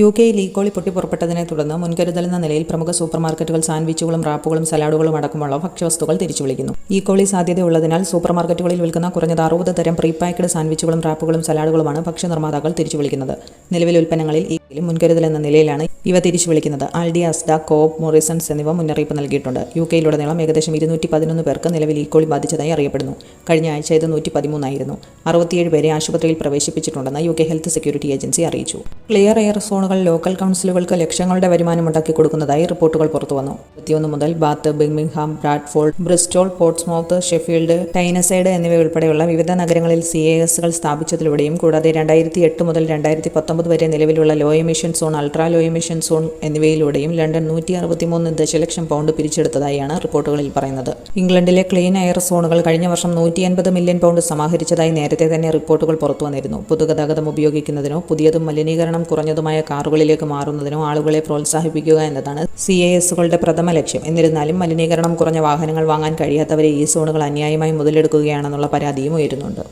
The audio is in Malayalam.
യു കെയിൽ ഈക്കോളി പൊട്ടിപ്പുറപ്പെട്ടതിനെ തുടർന്ന് മുൻകരുതൽ എന്ന നിലയിൽ പ്രമുഖ സൂപ്പർമാർക്കറ്റുകൾ സാൻഡ്വിച്ചുകളും റാപ്പുകളും സലാഡുകളും അടക്കമുള്ള ഭക്ഷ്യവസ്തുക്കൾ തിരിച്ചു വിളിക്കുന്നു ഈക്കോളി സാധ്യതയുള്ളതിനാൽ സൂപ്പർമാർക്കറ്റുകളിൽ വിൽക്കുന്ന കുറഞ്ഞത് അറുപത് തരം പ്രീ പാക്കഡ് സാൻഡ്വിച്ചുകളും റാപ്പുകളും സലാഡുകളുമാണ് ഭക്ഷ്യ നിർമ്മാതാക്കൾ തിരിച്ചു വിളിക്കുന്നത് നിലവിലെ ഉൽപ്പന്നങ്ങളിൽ ഈക്കോയിലും മുൻകരുതലെന്ന നിലയിലാണ് ഇവ തിരിച്ചു വിളിക്കുന്നത് ആൽഡി അസ്ഡ കോപ്പ് മൊറിസൺസ് എന്നിവ മുന്നറിയിപ്പ് നൽകിയിട്ടുണ്ട്. യു കെയിലുടനീളം ഏകദേശം ഇരുന്നൂറ്റി പതിനൊന്ന് പേർക്ക് നിലവിൽ ഈക്കോളി ബാധിച്ചതായി അറിയപ്പെടുന്നു. കഴിഞ്ഞ ആഴ്ച ഇത് നൂറ്റി പതിമൂന്നായിരുന്നു അറുപത്തിയേഴ് പേരെ ആശുപത്രിയിൽ പ്രവേശിപ്പിച്ചിട്ടുണ്ടെന്ന് U K health security agency അറിയിച്ചു. ക്ലിയർ എയർ സോണുകൾ ലോക്കൽ കൗൺസിലുകൾക്ക് ലക്ഷങ്ങളുടെ വരുമാനം ഉണ്ടാക്കി കൊടുക്കുന്നതായി റിപ്പോർട്ടുകൾ പുറത്തുവന്നു ഇരുപത്തിയൊന്ന് മുതൽ Bath Birmingham Bradford Bristol Portsmouth Sheffield Tyneside എന്നിവ ഉൾപ്പെടെയുള്ള വിവിധ നഗരങ്ങളിൽ സി എ എസുകൾ സ്ഥാപിച്ചതിലൂടെയും കൂടാതെ രണ്ടായിരത്തി എട്ട് മുതൽ രണ്ടായിരത്തി പത്തൊമ്പത് വരെ നിലവിലുള്ള low emission zone ultra low emission zone എന്നിവയിലൂടെയും London നൂറ്റി അറുപത്തിമൂന്ന് ദശലക്ഷം പൗണ്ട് പിരിച്ചെടുത്തതായാണ് റിപ്പോർട്ടുകളിൽ പറയുന്നത്. ഇംഗ്ലണ്ടിലെ ക്ലീൻ എയർ സോണുകൾ കഴിഞ്ഞ വർഷം നൂറ്റി അൻപത് മില്യൺ പൗണ്ട് സമാഹരിച്ചതായി നേരത്തെ തന്നെ റിപ്പോർട്ടുകൾ പുറത്തുവന്നിരുന്നു പൊതുഗതാഗതം ഉപയോഗിക്കുന്നതിനോ പുതിയതും മലിനീകരണം കുറഞ്ഞതുമായ കാറുകളിലേക്ക് മാറുന്നതിനും ആളുകളെ പ്രോത്സാഹിപ്പിക്കുക എന്നതാണ് സി എ എസുകളുടെ പ്രഥമ ലക്ഷ്യം. എന്നിരുന്നാലും മലിനീകരണം കുറഞ്ഞ വാഹനങ്ങൾ വാങ്ങാൻ കഴിയാത്തവരെ ഈ സോണുകൾ അന്യായമായി മുതലെടുക്കുകയാണെന്നുള്ള പരാതിയും ഉയരുന്നുണ്ട്.